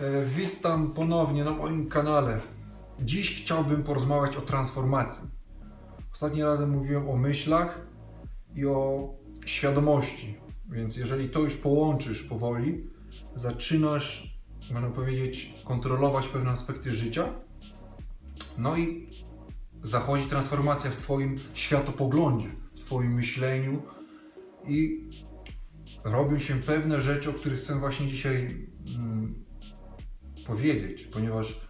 E, Witam ponownie na moim kanale. Dziś chciałbym porozmawiać o transformacji. Ostatnim razem mówiłem o myślach i o świadomości, więc jeżeli to już połączysz powoli, zaczynasz, można powiedzieć, kontrolować pewne aspekty życia, no i zachodzi transformacja w Twoim światopoglądzie, w Twoim myśleniu i robią się pewne rzeczy, o których chcę właśnie dzisiaj mm, powiedzieć, ponieważ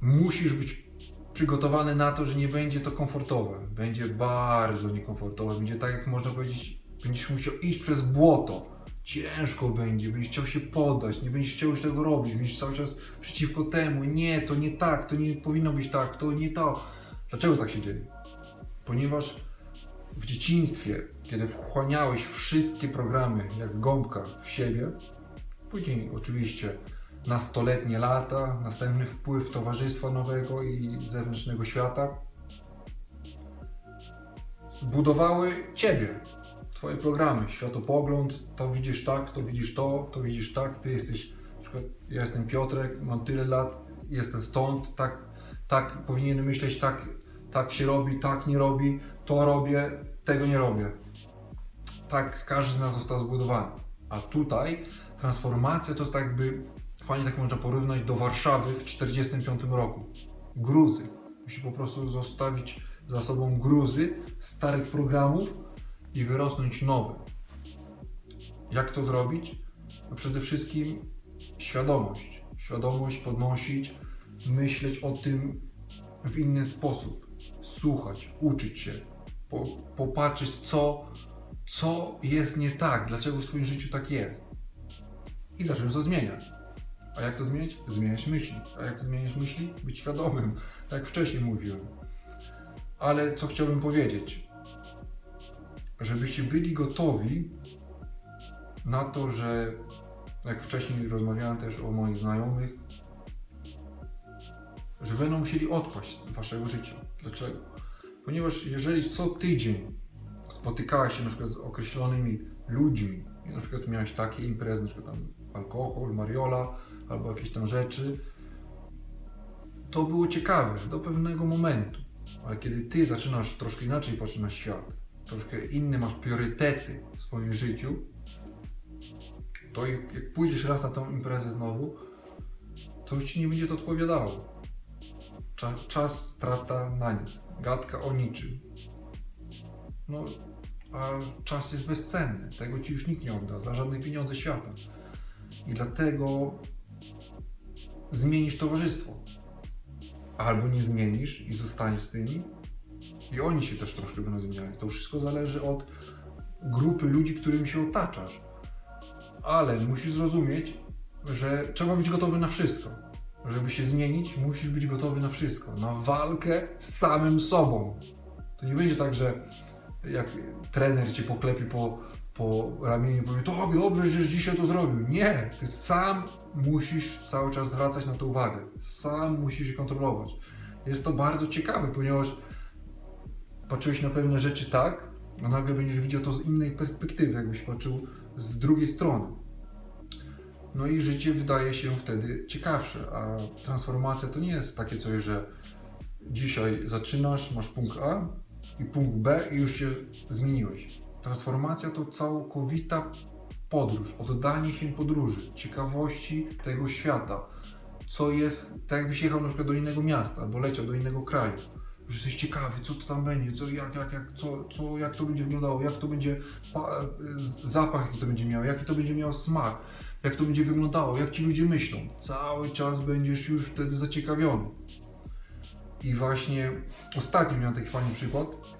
musisz być przygotowany na to, że nie będzie to komfortowe. Będzie bardzo niekomfortowe. Będzie tak, jak można powiedzieć, będziesz musiał iść przez błoto. Ciężko będzie, będziesz chciał się poddać, nie będziesz chciał już tego robić, będziesz cały czas przeciwko temu. Nie, to nie tak, to nie powinno być tak, to nie to. Dlaczego tak się dzieje? Ponieważ w dzieciństwie, kiedy wchłaniałeś wszystkie programy jak gąbka w siebie, później oczywiście nastoletnie lata, następny wpływ towarzystwa nowego i zewnętrznego świata zbudowały ciebie, twoje programy, światopogląd, to widzisz tak, to widzisz to, to widzisz tak, ty jesteś, na przykład ja jestem Piotrek, mam tyle lat, jestem stąd, tak, tak powinienem myśleć, tak, tak się robi, tak nie robi, to robię, tego nie robię. Tak każdy z nas został zbudowany. A tutaj transformacja to jest tak jakby, fajnie tak można porównać do Warszawy w 1945 roku. Gruzy. Musi po prostu zostawić za sobą gruzy starych programów i wyrosnąć nowe. Jak to zrobić? No przede wszystkim świadomość. Świadomość podnosić, myśleć o tym w inny sposób. Słuchać, uczyć się, po, popatrzeć, co, co jest nie tak, dlaczego w swoim życiu tak jest. I zacząć to zmieniać. A jak to zmieniać? Zmieniać myśli. A jak zmieniać myśli? Być świadomym, tak jak wcześniej mówiłem. Ale co chciałbym powiedzieć? Żebyście byli gotowi na to, że jak wcześniej rozmawiałem też o moich znajomych, że będą musieli odpaść z waszego życia. Dlaczego? Ponieważ jeżeli co tydzień spotykałeś się na przykład z określonymi ludźmi na przykład miałeś takie imprezy, na przykład tam alkohol, mariola albo jakieś tam rzeczy, to było ciekawe do pewnego momentu. Ale kiedy ty zaczynasz troszkę inaczej patrzeć na świat, troszkę inne masz priorytety w swoim życiu, to jak, jak pójdziesz raz na tą imprezę znowu, to już ci nie będzie to odpowiadało. Cza, czas strata na nic. Gadka o niczym. No, a czas jest bezcenny. Tego ci już nikt nie odda za żadne pieniądze świata. I dlatego zmienisz towarzystwo. Albo nie zmienisz i zostaniesz z tymi. I oni się też troszkę będą zmieniali. To wszystko zależy od grupy ludzi, którymi się otaczasz. Ale musisz zrozumieć, że trzeba być gotowy na wszystko. Żeby się zmienić, musisz być gotowy na wszystko. Na walkę z samym sobą. To nie będzie tak, że jak trener cię poklepie po, po ramieniu i powie, tak, dobrze, że dzisiaj to zrobił. Nie, ty sam musisz cały czas zwracać na to uwagę. Sam musisz je kontrolować. Jest to bardzo ciekawe, ponieważ patrzyłeś na pewne rzeczy tak, a nagle będziesz widział to z innej perspektywy, jakbyś patrzył z drugiej strony. No i życie wydaje się wtedy ciekawsze, a transformacja to nie jest takie coś, że dzisiaj zaczynasz, masz punkt A i punkt B i już się zmieniłeś. Transformacja to całkowita podróż, oddanie się podróży, ciekawości tego świata. Co jest, tak jakbyś jechał na przykład do innego miasta albo leciał do innego kraju. Że jesteś ciekawy, co to tam będzie, co, jak, jak, jak, co, co, jak to będzie wyglądało, jak to będzie, zapach jaki to będzie miało, jaki to będzie miało smak, jak to będzie wyglądało, jak ci ludzie myślą. Cały czas będziesz już wtedy zaciekawiony. I właśnie ostatnio miałem taki fajny przykład.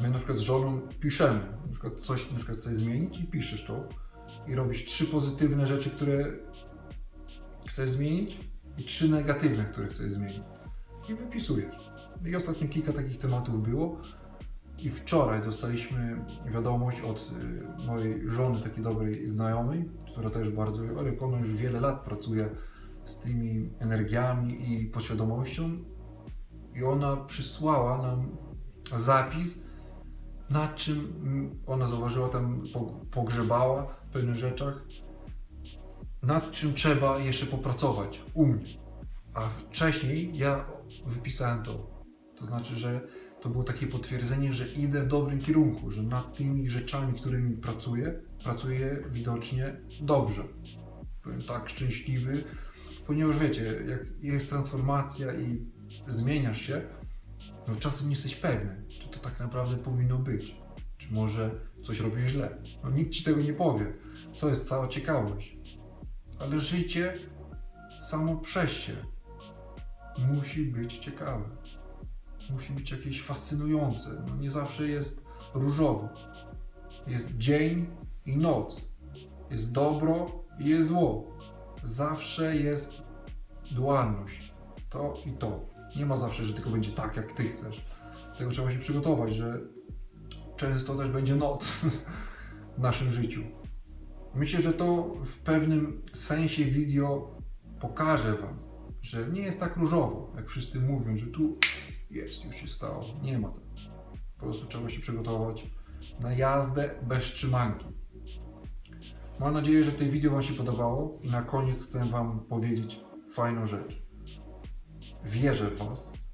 My na przykład z żoną piszemy, na przykład coś, na przykład coś zmienić i piszesz to i robisz trzy pozytywne rzeczy, które chcesz zmienić i trzy negatywne, które chcesz zmienić. I wypisujesz. I ostatnio kilka takich tematów było. I wczoraj dostaliśmy wiadomość od y, mojej żony, takiej dobrej znajomej, która też bardzo, ale ona już wiele lat pracuje z tymi energiami i podświadomością. I ona przysłała nam zapis, na czym ona zauważyła tam, po- pogrzebała w pewnych rzeczach nad czym trzeba jeszcze popracować u mnie. A wcześniej ja wypisałem to. To znaczy, że to było takie potwierdzenie, że idę w dobrym kierunku, że nad tymi rzeczami, którymi pracuję, pracuję widocznie dobrze. Byłem tak szczęśliwy, ponieważ wiecie, jak jest transformacja i zmieniasz się, no czasem nie jesteś pewny, czy to tak naprawdę powinno być, czy może coś robisz źle. No nikt ci tego nie powie. To jest cała ciekawość. Ale życie samo przez się musi być ciekawe. Musi być jakieś fascynujące. No nie zawsze jest różowo. Jest dzień i noc. Jest dobro i jest zło. Zawsze jest dualność. To i to. Nie ma zawsze, że tylko będzie tak, jak ty chcesz. Tego trzeba się przygotować, że często też będzie noc w naszym życiu. Myślę, że to w pewnym sensie wideo pokaże Wam, że nie jest tak różowo, jak wszyscy mówią, że tu jest, już się stało. Nie ma tak. Po prostu trzeba się przygotować na jazdę bez trzymanki. Mam nadzieję, że to wideo Wam się podobało i na koniec chcę Wam powiedzieć fajną rzecz. Wierzę w Was,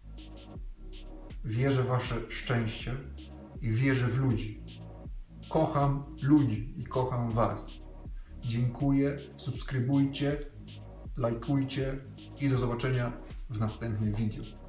wierzę w Wasze szczęście i wierzę w ludzi. Kocham ludzi i kocham Was. Dziękuję, subskrybujcie, lajkujcie i do zobaczenia w następnym wideo.